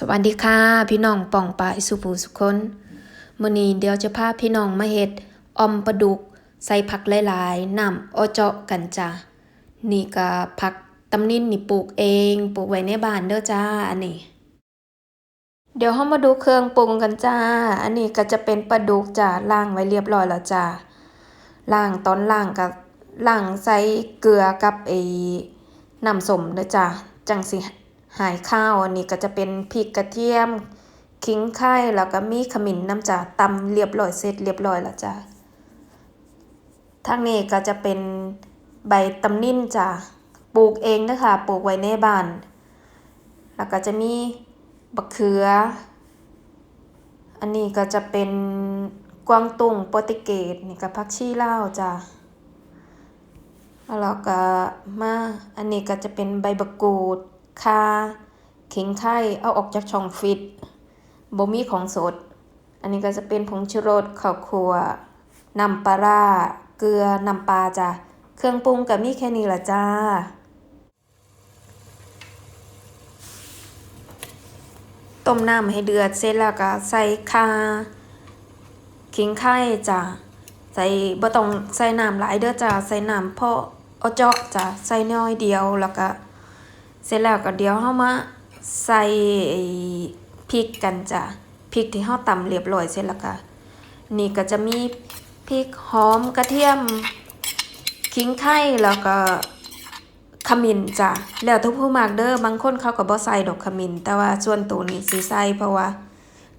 สวัสดีค่ะ พี่น้องป่องปลาสุภูสุคนมื้อนี้เดี๋ยวจะพาพี่น้องมาเฮ็ดออมปลาดุก ใส่ผักหลายๆน้ำอ้อเจาะกันจ้ะนี่ก็ผักตำนินนี่ปลูกเองปลูกไว้ในบ้านเด้อจ้าอันนี้ เดี๋ยวเฮามาดูเครื่องปรุงกันจ้า อันนี้ก็จะเป็นปลาดุกจ้าล้างไว้เรียบร้อยแล้วจ้าล้างตอนล้างกับล้างใส่เกลือกับไอ้น้ำส้มเด้อจ้าจังสิ หายข้าวอันนี้ก็จะเป็นพริกกระเทียมขิงไข่แล้วก็มีขมิ้นน้ำจ่าตำเรียบร้อยเสร็จเรียบร้อยแล้วจ้ะทางนี้ก็จะเป็นใบตำนิ่นจ้ะปลูกเองนะคะปลูกไว้ในบ้าน แล้วก็จะมีบักเขือ อันนี้ก็จะเป็นกวางตุ้งโปรตุเกสนี่ก็ผักชีลาวจ้ะแล้วก็มาอันนี้ก็จะเป็นใบบักกูด คาเขิงไข่เอาออกจากช่องฟิตบ่มีของสด อันนี้ก็จะเป็นผงชูรสข้าวคั่วน้ำปลาร้าเกลือน้ำปลาจ้ะเครื่องปรุงก็มีแค่นี้ละจ้าต้มน้ำให้เดือดเสร็จแล้วก็ใส่คาขิงไข่จ้ะใส่บ่ต้องใส่น้ำหลายเด้อจ้ะใส่น้ำพอเอาเจาะจ้ะใส่น้อยเดียวแล้วก็ เสร็จแล้วก็เดี๋ยวเฮามาใส่พริกกันจ้ะพริกที่เฮาตำเรียบร้อยเสร็จแล้วก็นี่ก็จะมีพริกหอมกระเทียมขิงไข่แล้วก็ขมิ้นจ้ะแล้วทุกผู้มากเด้อบางคนเขาก็บ่ใส่ดอกขมิ้นแต่ว่าส่วนตัวนี้สิใส่เพราะว่า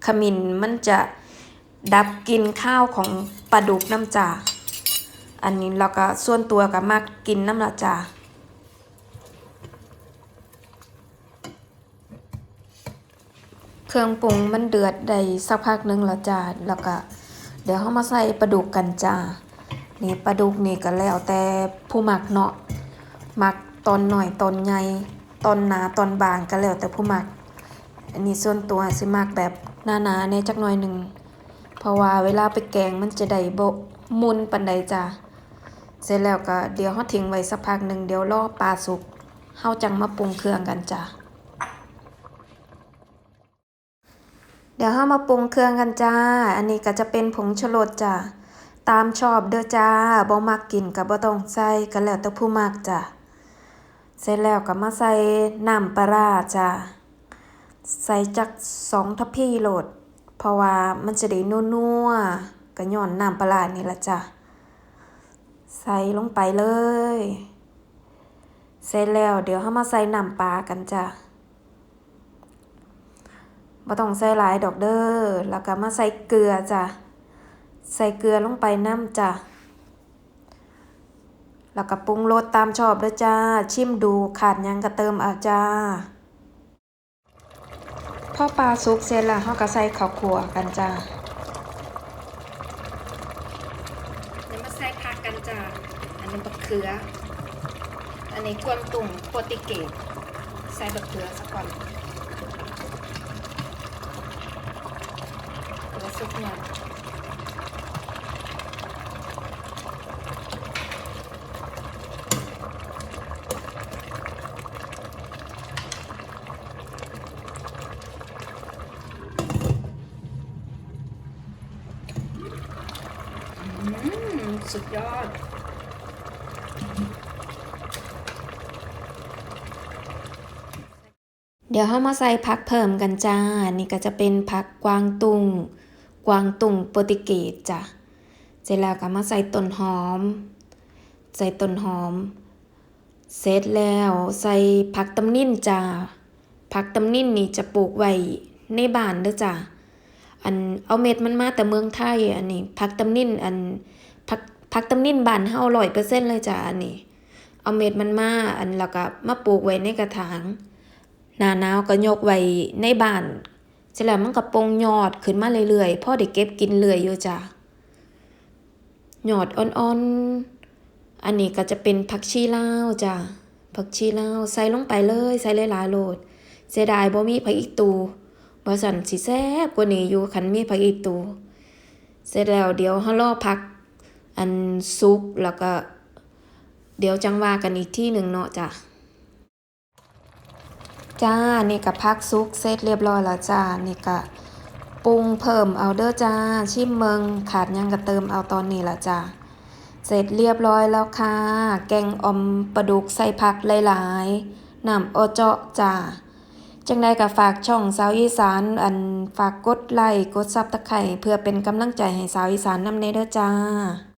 ขมิ้นมันจะดับกลิ่นข้าวของปลาดุกน้ำจ้ะอันนี้แล้วก็ส่วนตัวก็มักกินน้ำละจ้ะ เครื่องปรุงมันเดือดได้สักพักหนึงแล้วจ้าแล้วก็เดี๋ยวเขามาใส่ปลาดุกกันจ้านี่ปลาดุกนี่ก็แล้วแต่ผู้หมักเนาะหมักตอนหน่อยตอนใหญ่ตอนหนาตอนบางก็แล้วแต่ผู้หมัก อันนี้ส่วนตัวสิมักแบบหนาๆในจักหน่อยหนึ่งเพราะว่าเวลาไปแกงมันจะได้โบมุนปันใดจ้าเสร็จแล้วก็เดี๋ยวเขาทิ้งไว้สักพักหนึ่งเดี๋ยวรอปลาสุกเฮาจังมาปรุงเครื่องกันจ้า เดี๋ยวเรามาปรุงเครื่องกันจ้า อันนี้ก็จะเป็นผงชูรสจ้าตามชอบเด้อจ้าบ่มักกินก็บ่ต้องใส่ก็แล้วแต่ผู้มักจ้าเสร็จแล้วก็มาใส่น้ำปลาราจ้าใส่จักสองทัพพีโหลด เพราะว่ามันจะได้นัวๆก็ย้อนน้ำปลาร้านี่ละจ้าใส่ลงไปเลย เสร็จแล้วเดี๋ยวเรามาใส่น้ำปลากันจ้า บ่ต้องใส่หลายดอกเด้อ แล้วก็มาใส่เกลือจ้ะ ใส่เกลือลงไปน้ำจ้ะ แล้วก็ปรุงรสตามชอบเด้อจ้า ชิมดูขาดยังก็เติมเอาจ้าพอปลาสุกเสร็จแล้วเฮาก็ใส่ข้าวคั่วกันจ้าเดี๋ยวมาใส่ผักกันจ้า อันนี้บักเขือ อันนี้กวางตุ่งโปรตุเกสใส่บักเขือสักก่อน แล้ว ซุปเนี่ยสุดยอดเดี๋ยวเรามาใส่ผักเพิ่มกันจ้า นี่ก็จะเป็นผักกวางตุง กวางตุงโปรตุเกสจ้ะเสร็จแล้วก็มาใส่ต้นหอม ใส่ต้นหอม เสร็จแล้วใส่ผักตำนิ่นจ้าผักตำนิ่นนี่จะปลูกไว้ในบ้านเด้อจ้ะอันเอาเม็ดมันมาแต่เมืองไทยอันนี้ผักตำนิ่นอันผักผักตำนิ่นบ้านเฮา100%เลยจ้ะอันนี้ เอาเม็ดมันมาอันแล้วก็มาปลูกไว้ในกระถางหน้าหนาวก็ยกไว้ในบ้าน สร็จแล้วมันก็ปงยอดขึ้นมาเรื่อยๆพ่อได้เก็บกินเรื่อยอยู่จ้ะยอดอ่อนๆ อันนี้ก็จะเป็นผักชีลาวจ้ะผักชีลาวใส่ลงไปเลยใส่หลายๆโลดเสียดายบ่มีผักอีตูบ่สันสิแซ่บกว่านี้อยู่คันมีผักอีตู เสร็จแล้วเดี๋ยวเฮารอผัก อันซุปแล้วก็ เดี๋ยวจังว่ากันอีกที่หนึ่งเนาะจ้ะ จ้า นี่ก็พักซุกเสร็จเรียบร้อยแล้วจ้า นี่ก็ปรุงเพิ่มเอาเด้อจ้า ชิมเมืองขาดยังก็เติมเอาตอนนี้ละจ้า เสร็จเรียบร้อยแล้วค่ะ แกงอมปลาดุกใส่ผักหลายๆน้ำโอเจาะจ้า จังใดก็ฝากช่องสาวอีสาน อันฝากกดไลค์กดซับตะไคร่เพื่อเป็นกำลังใจให้สาวอีสานนำเนเด้อจ้า